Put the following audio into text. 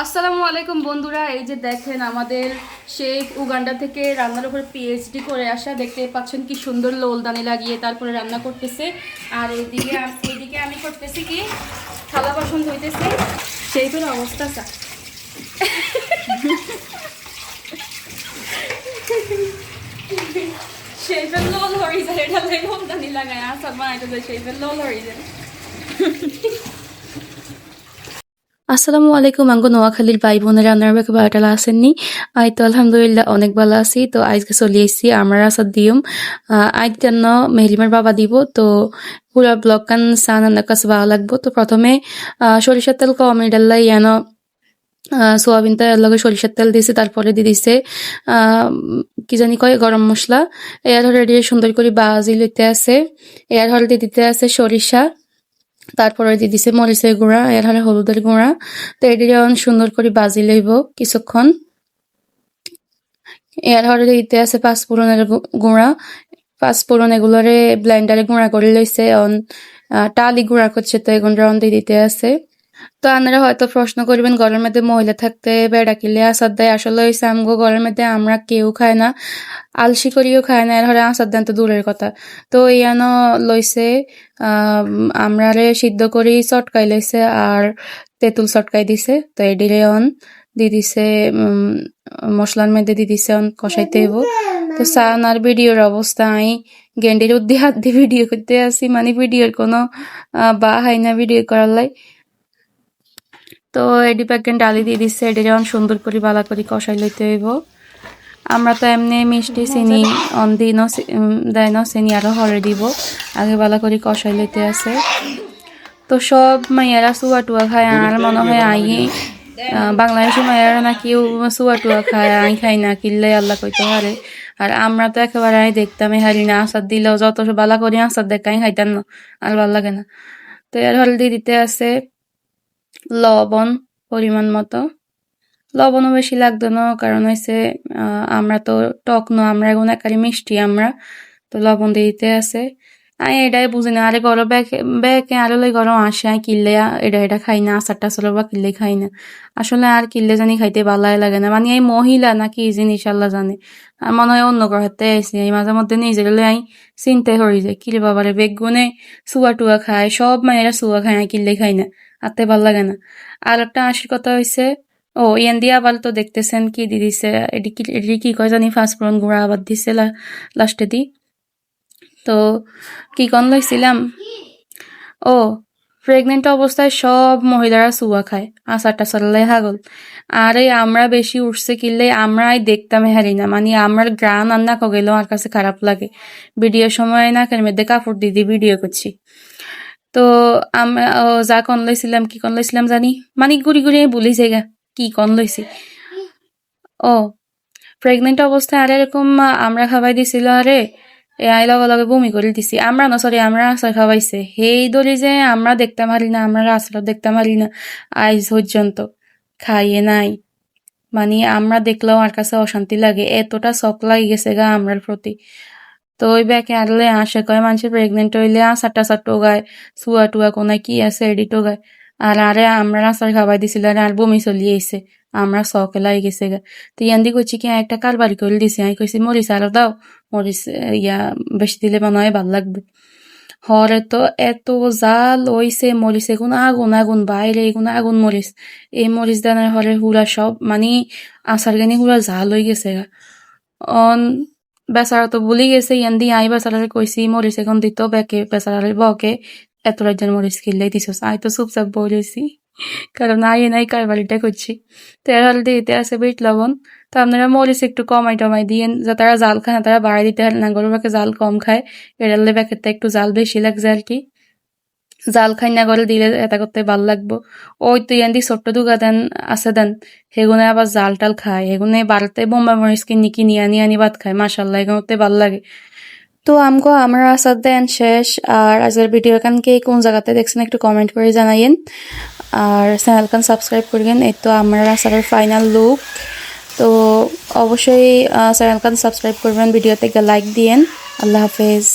আসসালামু আলাইকুম বন্ধুরা, এই যে দেখেন আমাদের শেখ উগান্ডা থেকে রান্নার উপরে পিএইচডি করে আসা দেখতে পাচ্ছেন কি সুন্দর লোলদানি লাগিয়ে তারপরে রান্না করতেছে। আর এইদিকে এইদিকে আমি করতেছি কি, থালা বাসন ধুইতেছি সেইগুলো অবস্থা চা শেফের লোল হয়ে যায়, এটা লোলদানি লাগায় আসার বানাইতে শেফের লোল হয়ে যায়। আসসালামু আলাইকুম, আঙ্গো নোয়াখালীর ভাই বোনেরা আপনারা বাকি বারোটালা আসেননি আই তো আলহামদুলিল্লাহ অনেক ভালো আছি। তো আজকে চলে এসেছি আমরা আসাদ দিম আজ জন্য মেহলিমার বাবা দিব? তো পুরা ব্লক কান সান আন্নার কাছে ভালো লাগবো। তো প্রথমে সরিষার তেল কম ডাল্লা ইয়ান সোয়াবিন তেল লগে সরিষার তেল দিয়েছে, তারপরে দিয়ে দিছে কি জানি কয়, গরম মশলা। হলে দিয়ে সুন্দর করে বাজি লইতে আছে। হলে দিয়ে দিতে আছে সরিষা। তারপরে দিয়ে দিছে মরিচের গুঁড়া, এর হলে হলুদের গুঁড়া। তো এটি সুন্দর করে বাজি লইব কিছুক্ষণ। এর হলে দিতে আছে পাঁচফোড়নের গুঁড়া। পাঁচফোড়ন এগুলোরে ব্লেন্ডারে গুঁড়া করে লইছে। অন টালি গুঁড়া করছে তো এগুলো দিয়ে দিতে আছে। তো আপনারা হয়তো প্রশ্ন করবেন ঘরের মধ্যে মহিলা থাকতে বেড়া কিলে আসাদ দেয়? আসলে ওই সামগো ঘরের মধ্যে আমরা কেউ খায় না, আলসি করিও খায় না। এর হরে আসাদ দেন তো দূরের কথা। তো ইয়ানো লইছে আহ আমরারে সিদ্ধ করি চটকাই লইছে আর তেঁতুল চটকাই দিছে। তো এডিরে অন দি দিছে মশলার মধ্যে দি দিছে অন কষাইতে হইব তো সান আর ভিডিওর অবস্থা, আমি গেন্ডির উদ্দি হাত দিয়ে ভিডিও করতে আসি মানে ভিডিওর কোনো বা হয় না ভিডিও করার লাই। তো এডি প্যাকেট ডালি দিয়ে দিচ্ছে এডি যেমন সুন্দর করে বালা করে কষাই লইতে হইব। আমরা তো এমনি মিষ্টি, চিনি অন দিন দেয় না, চিনি আরও হরে দিব। আগে বালা করে কষাই লইতে আছে। তো সব মাইয়ারা চুয়া টুয়া খায়, আর মনে হয় আই বাংলাদেশি মাইয়ারা না কেউ চুয়া টুয়া খায়, আই খাই না কিনলে আল্লাহ কইতে পারে। আর আমরা তো একেবারে আই দেখতামই হারি না আসাদ দিলেও যত বালা করি আসাদ দেখাই খাইতাম না, আর ভালো লাগে না। তো এর হলদি দিতে আছে। লবণ পরিমাণ মতো। লবণও বেশি লাগতো না, কারণ হয়েছে আমরা তো টক ন আমরা এখন একারি মিষ্টি আমরা, তো লবণ দিতে আছে। আমি এটাই বুঝি না, আরে গরম ব্যাকে ব্যাকে আরও লাই গরম আসে, আমি কিনলে এটা এটা খাই না, আচার টাচার বা কিনলে খাই না। আসলে আর কিনলে জানি খাইতে ভালাই লাগে না মানে এই মহিলা না কি জিনিস, আল্লাহ জানে। আর মনে হয় অন্য গ্রহতে আইসি এই মাঝে মধ্যে নিজের আই চিন্তাই হয়ে যায় কিরে বাবারে, বেগুনে সুয়া টুয়া খায়, সব মায়েরা সুয়া খায়, আমি কিনলে খাই না। আতে ভালো লাগে না। আর একটা আশির কথা হয়েছে ও, ইয়ান দিয়া আবার তো দেখতেছেন কি দি দিছে এটি কি কি কয় জানি ফার্স্ট ফাস্টফুডন গুঁড়া আবার দিছে লাস্টে দি। তো কি কন লইছিলাম? ও প্রেগনেন্ট অবস্থায় সব মহিলারা সুয়া খায়, আচার টাচার লাই হাগল। আর এই আমরা বেশি উঠছে কিনলে আমরাই দেখতাম হারি না মানে আমার গ্রান আন্না কগেলেও আমার কাছে খারাপ লাগে। ভিডিও সময় না কেন মধ্যে কাপড় দিয়ে ভিডিও করছি। তো আমরা যা কন লইছিলাম কি কন লইছিলাম জানি? মানে ঘুরি ঘুরি বলি জায়গা কি কন লইছি ও প্রেগনেন্ট অবস্থায় আর এরকম আমরা খাবাই দিছিল আরে আই লগে লগে বমি করে দিছি। আমরা না সরি আমরা আচার খাওয়াইছে সেই দলি যে আমরা দেখতে পারি না আমরা আচার দেখতে পারি না, আইজ পর্যন্ত খাইয়ে নাই। মানে আমরা দেখলেও আমার কাছে অশান্তি লাগে, এতটা শখ লাগে গেছে গা আমরার প্রতি তো ওই ব্যাকে আনলে আসে, কয় মানুষের প্রেগনেন্ট হইলে আচার টাচার টোগায়, সুয়া টুয়া কোনায় কি আছে এডি টোগায়। আর আরে আমরা আচার খাওয়াই দিছিল, আরে আর বমি চলি আইছে, আমরা লাগে গেছে গা। তো ইয়ান্দি কইছি কি, একটা কারবারি করে দিছে, আমি কইছি, মরিচ আরও দাও, মরিচ ইয়া, বেশি দিলে মনে ভালো লাগবে। হরে তো এত জাল হইছে মরিচ এগুন আগুন আগুন, বাইরে এগুন আগুন মরিচ। এই মরিচ দানার হরে হুরা সব মানে আচার গানি হুরা জাল হয়ে গেছে গা। অন বেচারা তো ভুলি গেছে ইয়ান দি আই বেচারারে কইছি মরিচ এখন দিত বেকে বেচারারে বকে এত রাজ্যের মরিচ খেললেই দিস আই তো চুপচাপ বলেছি কারণ আই নাই কারবারিটা করছি তেল হল দিতে আছে বিট লবণ। তো আপনারা মরিচ একটু কমাই টমাই দিয়ে যা তারা জাল খায় না তারা বাড়াই দিতে না গরু বাকে জাল কম খায়। এড়ালে প্যাকেটটা একটু জাল বেশি লাগছে আর কি জাল খাই না করে দিলে এটা করতে ভালো লাগবো। ওই তুই এন্দি ছোট্ট দুগা দেন আছে দেন সেগুনে আবার জাল টাল খায়। এগুনে বাড়তে বোম্বা মরিচ কিনি কিনি আনি আনি ভাত খায় মাসাল্লাহ এগুলোতে ভালো লাগে। তো আমগো আমরা আসার দেন শেষ, আর আজকের ভিডিও কান কে কোন জায়গাতে দেখছেন একটু কমেন্ট করে জানাইন আর চ্যানেল কান সাবস্ক্রাইব করবেন, এই তো আমরা আসারের ফাইনাল লুক তো অবশ্যই চ্যানেল কান সাবস্ক্রাইব করবেন, ভিডিওতে লাইক দিয়েন। আল্লাহ হাফেজ।